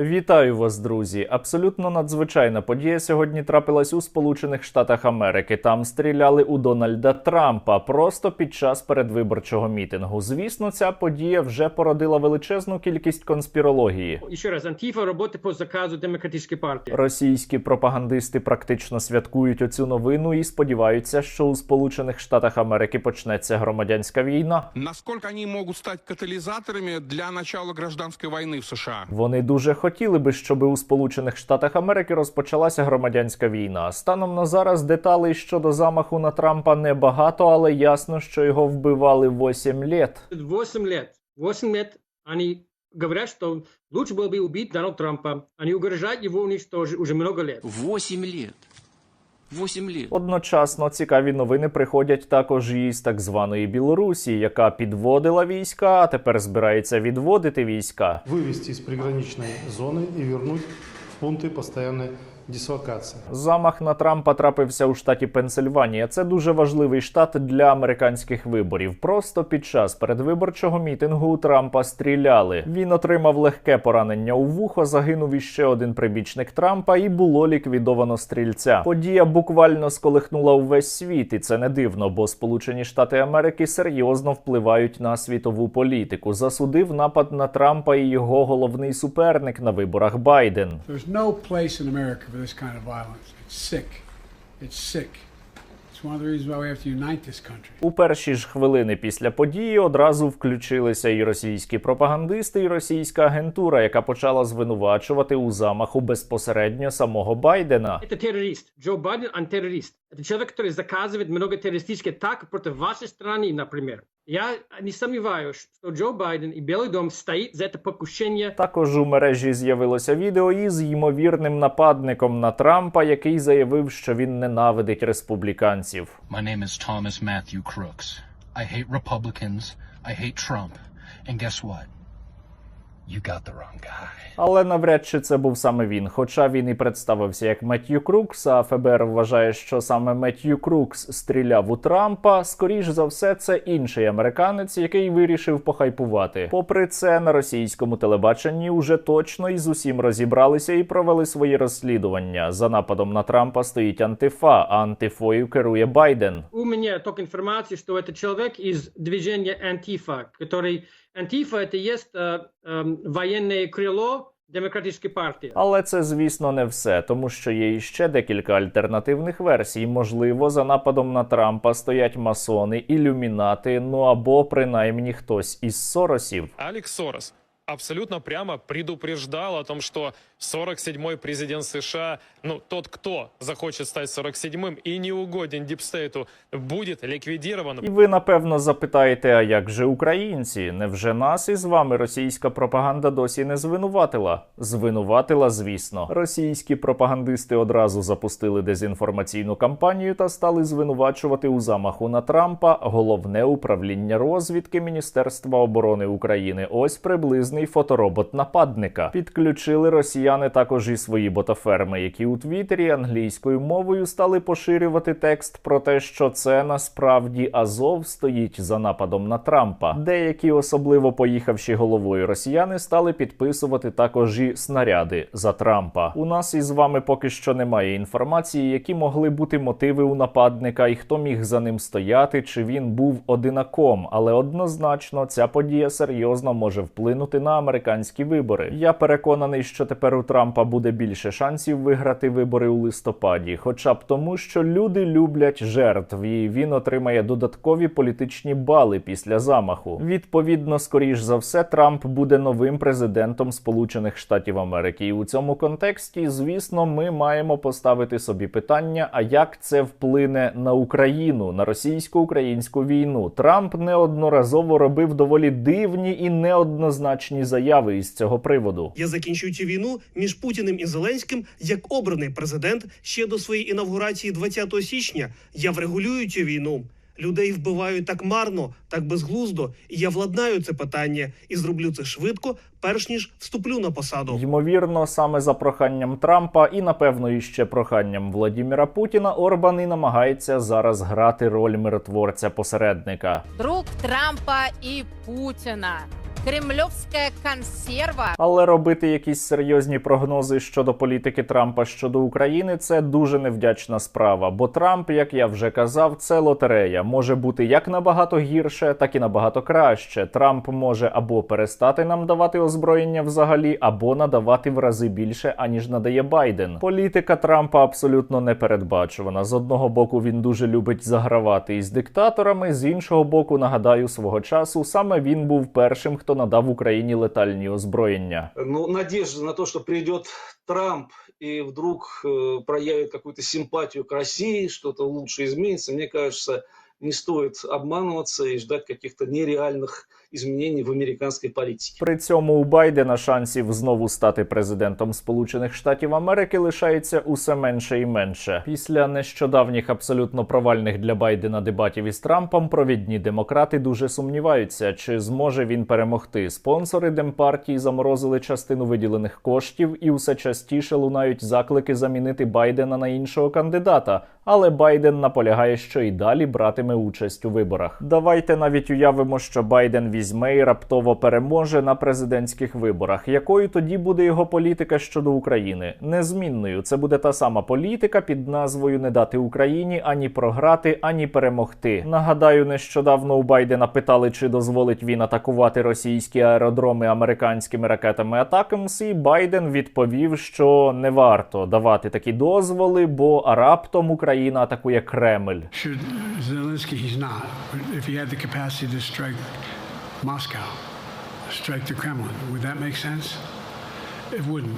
Вітаю вас, друзі! Абсолютно надзвичайна подія сьогодні трапилась у Сполучених Штатах Америки. Там стріляли у Дональда Трампа просто під час передвиборчого мітингу. Звісно, ця подія вже породила величезну кількість конспірології. Еще раз, Антифа работает по заказу Демократической партии. Російські пропагандисти практично святкують оцю новину і сподіваються, що у Сполучених Штатах Америки почнеться громадянська війна. Насколько они могут стать катализаторами для начала гражданской войны в США? Вони дуже хотіли би, щоб у Сполучених Штатах Америки розпочалася громадянська війна. Станом на зараз деталей щодо замаху на Трампа небагато, але ясно, що його вбивали 8 літ. 8 лет. 8 лет вони говорят, что лучше было бы убить Дональда Трампа. Они угрожают его уничтожить уже много лет. 8 лет. Восемь лет. Одночасно цікаві новини приходять також і з так званої Білорусі, яка підводила війська, а тепер збирається відводити війська. вывести из приграничной зоны и вернуть в пункты постоянной дислокации. Замах на Трампа трапився у штаті Пенсильванія. Це дуже важливий штат для американських виборів. Просто під час передвиборчого мітингу у Трампа стріляли. Він отримав легке поранення у вухо, загинув іще один прибічник Трампа, і було ліквідовано стрільця. Подія буквально сколихнула увесь світ, і це не дивно, бо Сполучені Штати Америки серйозно впливають на світову політику. Засудив напад на Трампа і його головний суперник на виборах Байден. There's no place in America for this kind of violence. It's sick. It's sick. У перші ж хвилини після події одразу включилися і російські пропагандисти, і російська агентура, яка почала звинувачувати у замаху безпосередньо самого Байдена. Це терорист Джо Байден, он террорист Это человек, который заказывает много террористических атак против вашей страны, например. Я не сомневаюсь, что Джо Байден и Белый дом стоит за это покушение. Також у мережі з'явилося відео із ймовірним нападником на Трампа, який заявив, що він ненавидить республіканців. My name is Thomas Matthew Crooks. I hate Republicans. I hate Trump. And guess what? You got the wrong guy. Але навряд чи це був саме він. Хоча він і представився як Меттью Крукс, а ФБР вважає, що саме Меттью Крукс стріляв у Трампа. Скоріш за все, це інший американець, який вирішив похайпувати. Попри це, на російському телебаченні уже точно із усім розібралися і провели свої розслідування. За нападом на Трампа стоїть антифа, а антифою керує Байден. У меня только информация, что это человек из движения Антифа, который... Антифа это есть э, эм, военное крыло Демократической партии. Але це, звісно, не все, тому що є іще декілька альтернативних версій. Можливо, за нападом на Трампа стоять масони, ілюмінати, ну або принаймні хтось із Соросів. Алекс Сорос абсолютно прямо предупреждал о том, что 47-й президент США, ну, тот, кто захочет стать 47-м и не угоден Дипстейту, будет ликвидирован. І ви напевно запитаєте, а як же українці? Невже нас із вами російська пропаганда досі не звинуватила? Звинуватила, звісно. Російські пропагандисти одразу запустили дезінформаційну кампанію та стали звинувачувати у замаху на Трампа головне управління розвідки Міністерства оборони України. Ось приблизний фоторобот нападника. Підключили росіяни також і свої ботаферми, які у Твіттері англійською мовою стали поширювати текст про те, що це насправді Азов стоїть за нападом на Трампа. Деякі, особливо поїхавши головою росіяни, стали підписувати також і снаряди за Трампа. У нас із вами поки що немає інформації, які могли бути мотиви у нападника, і хто міг за ним стояти, чи він був одинаком. Але однозначно ця подія серйозно може вплинути на американські вибори. Я переконаний, що тепер у Трампа буде більше шансів виграти вибори у листопаді, хоча б тому, що люди люблять жертв, і він отримає додаткові політичні бали після замаху. Відповідно, скоріш за все, Трамп буде новим президентом Сполучених Штатів Америки. І у цьому контексті, звісно, ми маємо поставити собі питання: а як це вплине на Україну, на російсько-українську війну? Трамп неодноразово робив доволі дивні і неоднозначні заяви із цього приводу. Я закінчую цю війну між Путіним і Зеленським як обраний президент ще до своєї інавгурації 20 січня. Я врегулюю цю війну. Людей вбивають так марно, так безглуздо, і я владнаю це питання і зроблю це швидко, перш ніж вступлю на посаду. Ймовірно, саме за проханням Трампа і напевно іще проханням Владіміра Путіна Орбан і намагається зараз грати роль миротворця посередника. друг Трампа и Путина. Кремлевская консерва. Але робити якісь серйозні прогнози щодо політики Трампа щодо України це дуже невдячна справа. Бо Трамп, як я вже казав, це лотерея. Може бути як набагато гірше, так і набагато краще. Трамп може або перестати нам давати озброєння взагалі, або надавати в рази більше, аніж надає Байден. Політика Трампа абсолютно непередбачувана. З одного боку він дуже любить загравати із диктаторами, з іншого боку, нагадаю, свого часу саме він був першим, хто надав Україні летальні озброєння. ну, надежда на то, что придет Трамп и вдруг э, проявит какую-то симпатию к России, что-то лучше изменится, мне кажется, не стоит обманываться и ждать каких-то нереальных изменений в американской политике. При цьому у Байдена шансів знову стати президентом Сполучених Штатів Америки лишається усе менше і менше. Після нещодавніх абсолютно провальних для Байдена дебатів із Трампом провідні демократи дуже сумніваються, чи зможе він перемогти. Спонсори демпартії заморозили частину виділених коштів, і усе частіше лунають заклики замінити Байдена на іншого кандидата. Але Байден наполягає, що і далі братиме участь у виборах. Давайте навіть уявимо, що Байден візьме і раптово переможе на президентських виборах. Якою тоді буде його політика щодо України? Незмінною. Це буде та сама політика під назвою не дати Україні ані програти, ані перемогти. Нагадаю, нещодавно у Байдена питали, чи дозволить він атакувати російські аеродроми американськими ракетами Атакамс, і Байден відповів, що не варто давати такі дозволи, бо раптом Україна атакує Кремль. Zelensky, he's not. If he had the capacity to strike Moscow, strike the Kremlin, would that make sense?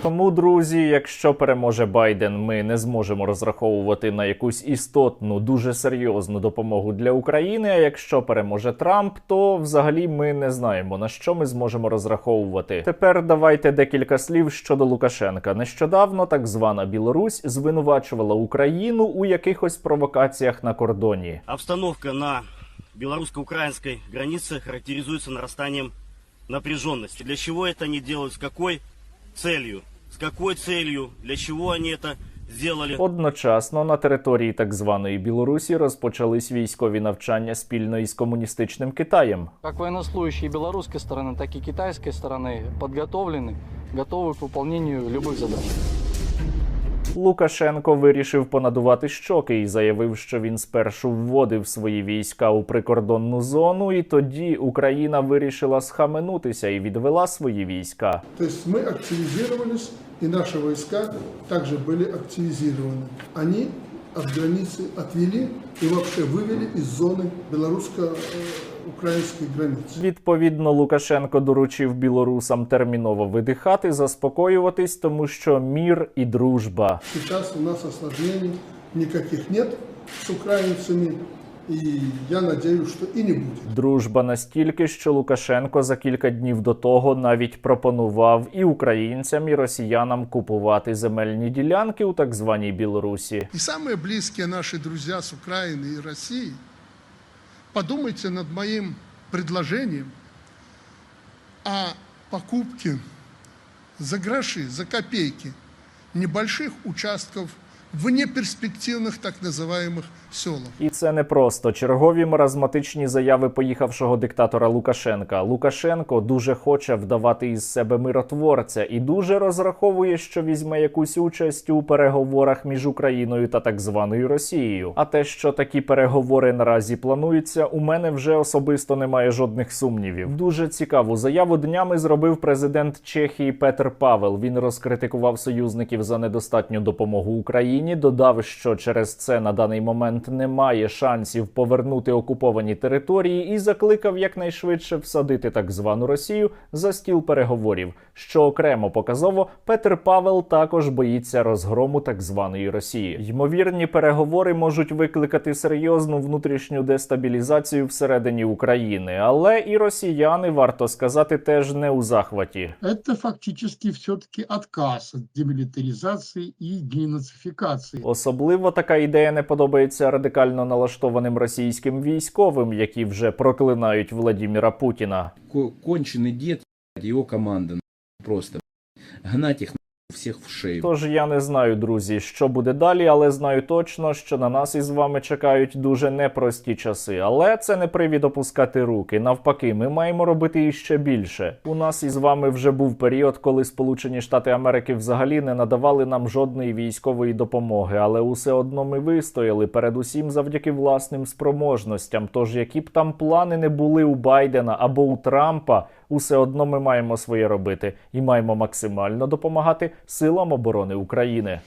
Тому, друзі, якщо переможе Байден, ми не зможемо розраховувати на якусь істотну, дуже серйозну допомогу для України. А якщо переможе Трамп, то взагалі ми не знаємо на що ми зможемо розраховувати. Тепер давайте декілька слів щодо Лукашенка. Нещодавно так звана Білорусь звинувачувала Україну у якихось провокаціях на кордоні. Обстановка на белорусско-украинской границе характеризуется нарастанием напряженности. Для чего это они делают, с какой целью? С какой целью, для чего они это сделали? Одночасно на території так званої Білорусі розпочались військові навчання спільно із комуністичним Китаєм. Как военнослужащие белорусской стороны, так и китайской стороны подготовлены, готовы к выполнению любых задач. Лукашенко вирішив понадувати щоки і заявив, що він спершу вводив свої війська у прикордонну зону, і тоді Україна вирішила схаменутися і відвела свої війська. То есть мы активизировались, и наши войска также были активизированы. Они от границы отвели и вообще вывели из зоны белорусско-украинской границы. Відповідно, Лукашенко доручив білорусам терміново видихати, заспокоюватись, тому що мір і дружба. Сейчас у нас осложнений никаких нет с украинцами, и я надеюсь, что и не будет. Дружба настільки, що Лукашенко за кілька днів до того навіть пропонував і українцям, і росіянам купувати земельні ділянки у так званій Білорусі. И самые близкие наши друзья с Украины и России, подумайте над моим предложением о покупке за гроши, за копейки небольших участков в неперспективных так называемых селах. І це не просто чергові маразматичні заяви поїхавшого диктатора Лукашенка. Лукашенко дуже хоче вдавати із себе миротворця і дуже розраховує, що візьме якусь участь у переговорах між Україною та так званою Росією. А те, що такі переговори наразі плануються, у мене вже особисто немає жодних сумнівів. Дуже цікаву заяву днями зробив президент Чехії Петр Павел. Він розкритикував союзників за недостатню допомогу Україні. Додав, що через це на даний момент немає шансів повернути окуповані території, і закликав якнайшвидше всадити так звану Росію за стіл переговорів. Що окремо показово, Петр Павел також боїться розгрому так званої Росії. Ймовірні переговори можуть викликати серйозну внутрішню дестабілізацію всередині України, але і росіяни варто сказати теж не у захваті. Это фактически все-таки отказ от демилитаризации и денацификации. Особливо така ідея не подобається радикально налаштованим російським військовим, які вже проклинають Владіміра Путіна. Кончений дід його команда просто гнать их в всех в шею. Тож я не знаю, друзі, що буде далі, але знаю точно, що на нас із вами чекають дуже непрості часи. Але це не привід опускати руки. Навпаки, ми маємо робити іще більше. У нас із вами вже був період, коли Сполучені Штати Америки взагалі не надавали нам жодної військової допомоги, але усе одно ми вистояли, передусім завдяки власним спроможностям. Тож які б там плани не були у Байдена або у Трампа, усе одно ми маємо своє робити і маємо максимально допомагати силам оборони України.